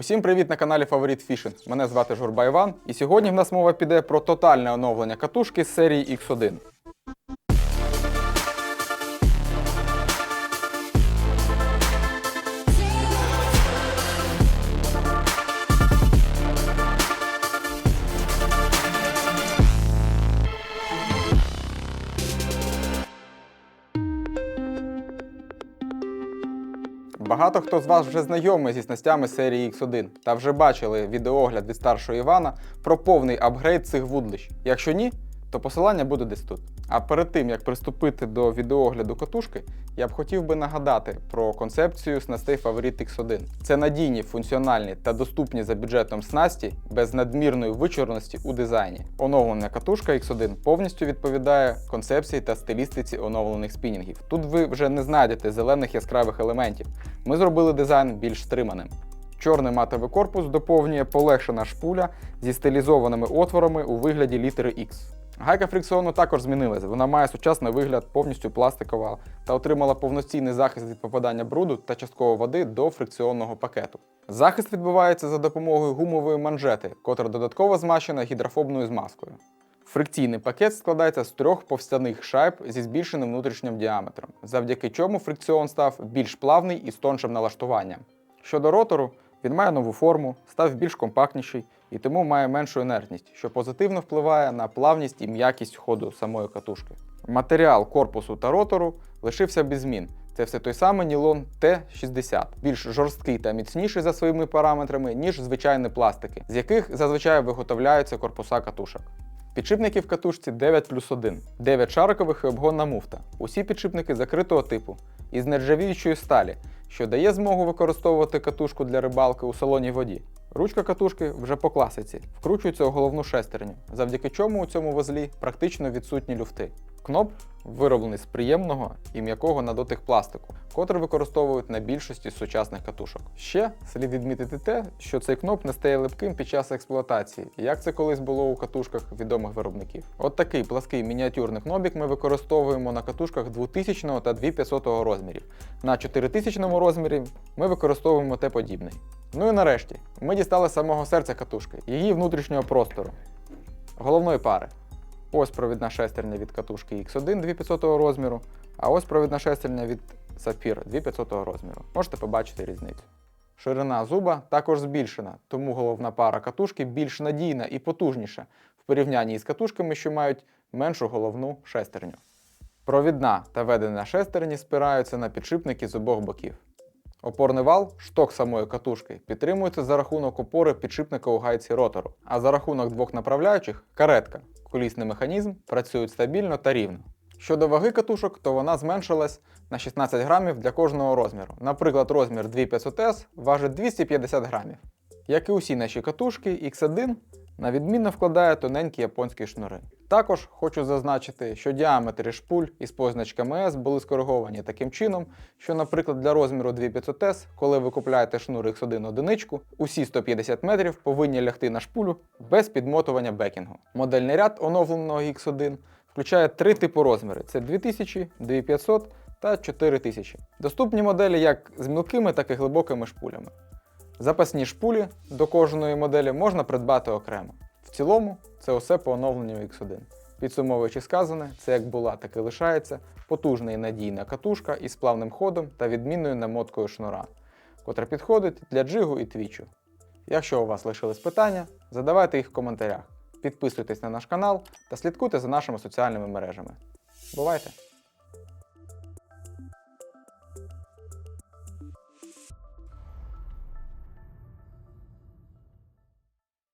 Усім привіт на каналі Фаворит Фішинг. Мене звати Журба Іван, і сьогодні в нас мова піде про тотальне оновлення катушки з серії X1. Багато хто з вас вже знайомий зі снастями серії X1 та вже бачили відеоогляд від старшого Івана про повний апгрейд цих вудлищ. Якщо ні, то посилання буде десь тут. А перед тим як приступити до відеоогляду катушки, я б хотів би нагадати про концепцію снастей Фаворит X1. Це надійні, функціональні та доступні за бюджетом снасті без надмірної вичурності у дизайні. Оновлена катушка X1 повністю відповідає концепції та стилістиці оновлених спінінгів. Тут ви вже не знайдете зелених яскравих елементів. Ми зробили дизайн більш стриманим. Чорний матовий корпус доповнює полегшена шпуля зі стилізованими отворами у вигляді літери X. Гайка фрикціону також змінилася. Вона має сучасний вигляд, повністю пластикова та отримала повноцінний захист від попадання бруду та частково води до фрикціонного пакету. Захист відбувається за допомогою гумової манжети, котра додатково змащена гідрофобною змазкою. Фрикційний пакет складається з трьох повстяних шайб зі збільшеним внутрішнім діаметром, завдяки чому фрикціон став більш плавний і з тоншим налаштуванням. Щодо ротору, він має нову форму, став більш компактніший і тому має меншу інертність, що позитивно впливає на плавність і м'якість ходу самої катушки. Матеріал корпусу та ротору лишився без змін. Це все той самий нілон Т60, більш жорсткий та міцніший за своїми параметрами, ніж звичайні пластики, з яких зазвичай виготовляються корпуса катушок. Підшипники в катушці 9 плюс 1, 9 шарикових і обгонна муфта. Усі підшипники закритого типу із нержавіючої сталі, що дає змогу використовувати катушку для рибалки у солоній воді. Ручка катушки вже по класиці, вкручується у головну шестерню, завдяки чому у цьому вузлі практично відсутні люфти. Кноп вироблений з приємного і м'якого на дотик пластику, котрий використовують на більшості сучасних катушок. Ще слід відмітити те, що цей кноп не стає липким під час експлуатації, як це колись було у катушках відомих виробників. От такий плаский мініатюрний кнопік ми використовуємо на катушках 2000 та 2500 розмірів. На 4000 розмірі ми використовуємо те подібний. Ну і нарешті, ми дістали самого серця катушки, її внутрішнього простору, головної пари. Ось провідна шестерня від катушки X1 2500 розміру, а ось провідна шестерня від Sapphire 2500 розміру. Можете побачити різницю. Ширина зуба також збільшена, тому головна пара катушки більш надійна і потужніша в порівнянні із катушками, що мають меншу головну шестерню. Провідна та ведена шестерні спираються на підшипники з обох боків. Опорний вал, шток самої катушки, підтримується за рахунок опори підшипника у гайці ротору, а за рахунок двох направляючих каретка, колісний механізм працюють стабільно та рівно. Щодо ваги катушок, то вона зменшилась на 16 грамів для кожного розміру. Наприклад, розмір 2500S важить 250 грамів. Як і усі наші катушки, X1 на відмінно вкладає тоненькі японські шнури. Також хочу зазначити, що діаметри шпуль із позначками S були скориговані таким чином, що, наприклад, для розміру 2500S, коли ви купляєте шнур X1 одиничку, усі 150 метрів повинні лягти на шпулю без підмотування бекінгу. Модельний ряд оновленого X1 включає три типи розміри: це 2000, 2500 та 4000. Доступні моделі як з мілкими, так і глибокими шпулями. Запасні шпулі до кожної моделі можна придбати окремо. В цілому, це усе по оновленню X1. Підсумовуючи сказане, це як була, так і лишається потужна і надійна катушка із плавним ходом та відмінною намоткою шнура, котра підходить для джигу і твічу. Якщо у вас лишились питання, задавайте їх в коментарях. Підписуйтесь на наш канал та слідкуйте за нашими соціальними мережами. Бувайте!